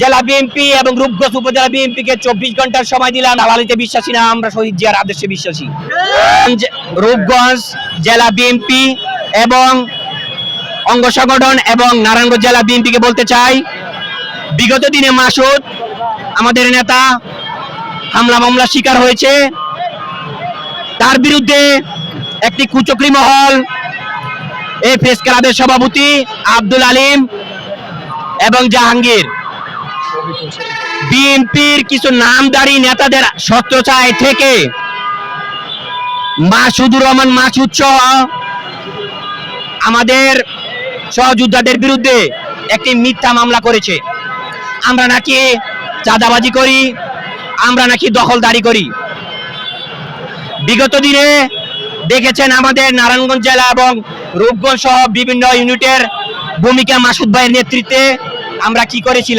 জেলা বিএনপি এবং রূপগঞ্জ উপজেলা বিএনপি কে চব্বিশ ঘণ্টার সময় দিলাম। দালালিতে বিশ্বাসী না, আমরা শহীদ জিয়ার আদর্শে বিশ্বাসী। রূপগঞ্জ জেলা বিএনপি এবং অঙ্গ সংগঠন এবং নারায়ণগঞ্জ জেলা বিএনপি কে বলতে চাই, বিগত দিনে মাসুদ আমাদের নেতা হামলা মামলা শিকার হয়েছে। তার বিরুদ্ধে একটি কুচক্রি মহল এই প্রেস ক্লাবের সভাপতি আব্দুল আলিম এবং জাহাঙ্গীর। বিএনপির কিছু নামদারি নেতাদের ছত্রছায় থেকে মাসুদুর রহমান মাসুদ সহ আমাদের সহযোদ্ধাদের বিরুদ্ধে একটি মিথ্যা মামলা করেছে। আমরা নাকি চাঁদাবাজি করি, আমরা নাকি দখলদারি করি। বিগত দিনে দেখেছেন আমাদের নারায়ণগঞ্জ জেলা এবং রূপগঞ্জ সহ বিভিন্ন ইউনিটের ভূমিকা মাসুদ ভাইয়ের নেতৃত্বে আমরা কি করেছিলাম?